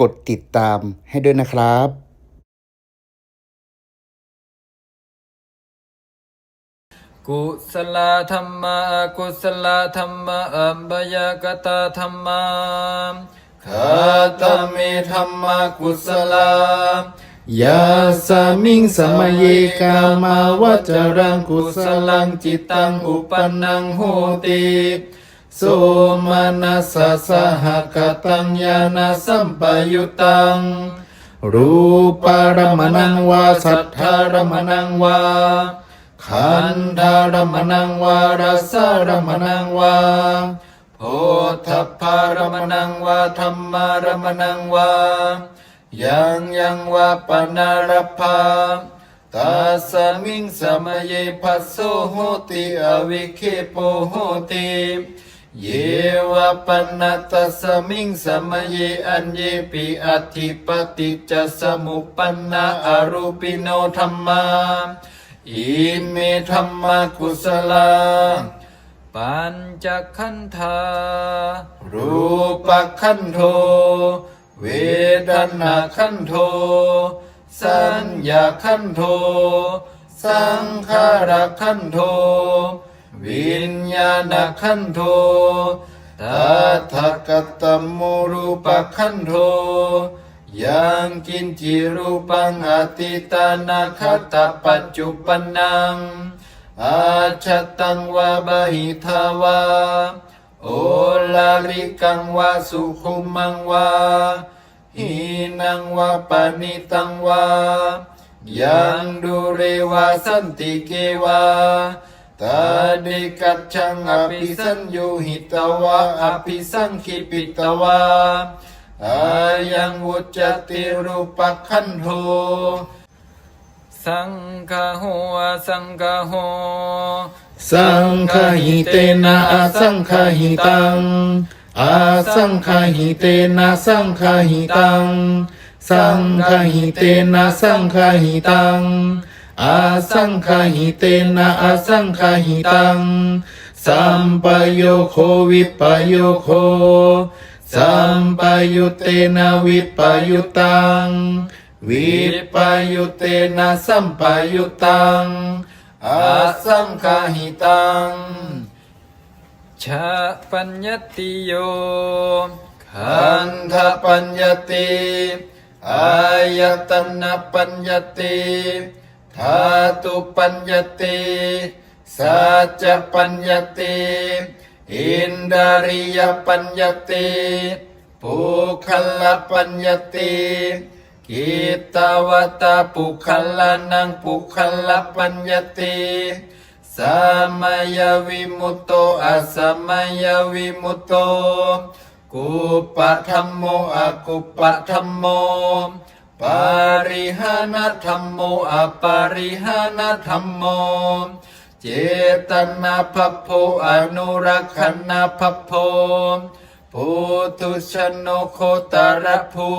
กดติดตามให้ด้วยนะครับกุศลธรรมะกุศลธรรมะอัปยกตาธรรมะคาตมิธรรมะกุศลายาสามิงสมเยกามาวจรังกุศลังจิตตังอุปนังโหติ สุมานัสสะสหกตังญาณสัมปยุตัง รูปารมณังวาสัทธารมณังวาขันธารมณังวารสารมณังวาโพธพารมณังวาธรรมารมณังวายังยังวาปนารภาตาสมิงสมเยภัสโสโหติอวิเคโปโหติ เยวะปนัตตสมิงสมเยอันเยปิอธิปติจจสมุปนนาอรูปิโนธรรมาอิเมธรรมกุศลาปัญจขันธารูปขันโท เวทนาขันโท สัญญาขันโท สังขารขันโท วิญญาณขันโทตถาคตมูรูปขันโทยังกินจิรูปังอติตานาคตปัจจุปนังอาชตังวาบหิทาวาโอลาลิกังวาสุขุมังวาหีนังวาปานิตังวายังดูเรวาสันติเกวา ตาเดกัจฉังอภิสัญญูหิตวะอภิสังคิปิตวะอายังวุจติรูปขันโทสังฆาโหะสังฆาโหสังฆหิเตนะอสังฆหิตังอาสังฆหิเตนะสังฆหิตัง สังฆหิเตนะสังฆหิตัง อาสังฆหิเตนะอาสังฆหิตัง สัมปโยโควิปโยโค สัมปยุเตนะวิปยุตัง วิปยุเตนะสัมปยุตัง อาสังฆหิตัง ชาปัญญติโย ขันธปัญญติ อายตนะปัญญติ ธาตุปัญญติสัจปัญญติอินดาริยปัญญติปุคลปัญญติกิตาวตาปุคลานังปุคลปัญญติสัมยวิมุตโตอสัมยวิมุตโตกุปะธรรมโมอะกุปะธรรมโม ปาริหานธรรมโมอปาริหานธรรมโม เจตนาภัพโพอนุรักขณาภัพโพปุถุชนโนโคตรภู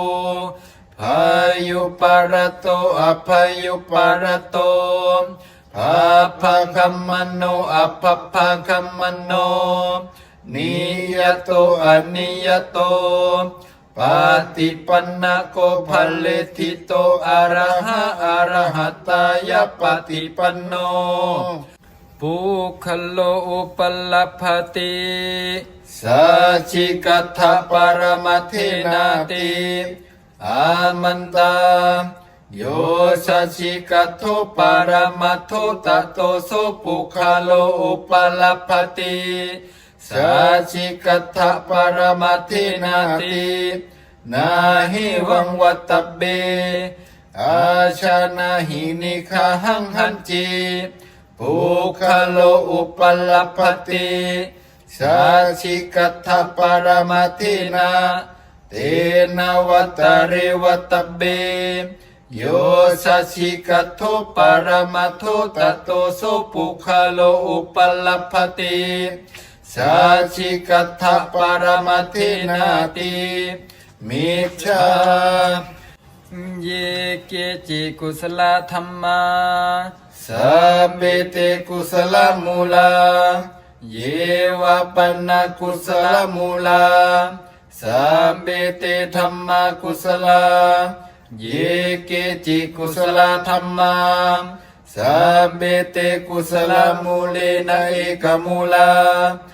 พายุปารโตอภายุปารโตภาพาคัมมโนอภพพาคัมมโนนิยโตอนิยโต ปฏิปันนาโกภเลทิโตอะระหะอะระหะตายะปฏิปันโนปุคโลอุปลลภติสัชิกัตถปรมัทเทนาติอามันตาโยสัชิกัตโทปรมัทโทตโตโสปุคโลอุปลลภติ สัชิกัตถปรมัทเทนาตินาหิวังวัตเบ อาชานาหินิคาหังหันจิปุคโลอุปลลภติสาชิกัตถปรมาทินาเตนะวัตเรวัตเบโยสัชิกัตโทปรมาโทตโตโสปุคโลอุปลปติ มิจฉาเยเกจิกุศลธรรมาสัพเพ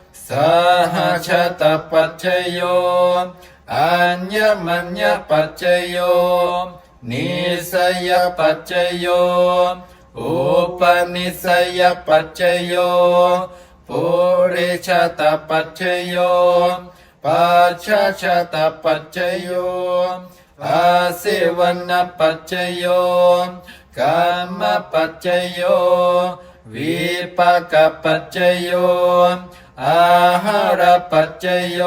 สหตุปัจเจโยอาตาปัจจโยสามานันตารปัจเจโยสหชาตปัจจโยอัญญมัญญปัจจโย นิสยปัจจโย อุปนิสยปัจจโย ปุริชาตปัจจโย ปัจฉาชาตปัจจโยอาเสวนปัจจโยกามปัจจโย วิปากปัจจโยอาหารปัจจโย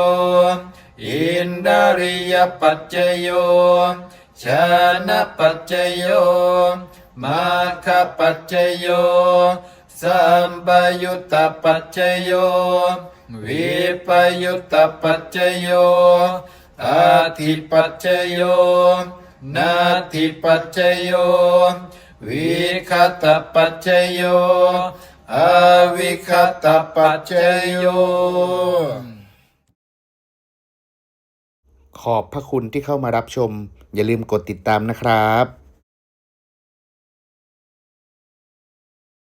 อินดาริยปัจจโยชนะปัจจโยมาคปัจจโย สัมปยุตตปัจจโย วิปยุตตปัจจโยอาทิปัจจโย นาทิปัจจโย วิคตปัจเจโยอาวิคตปัจเจโย ขอบพระคุณที่เข้ามารับชม อย่าลืมกดติดตามนะครับ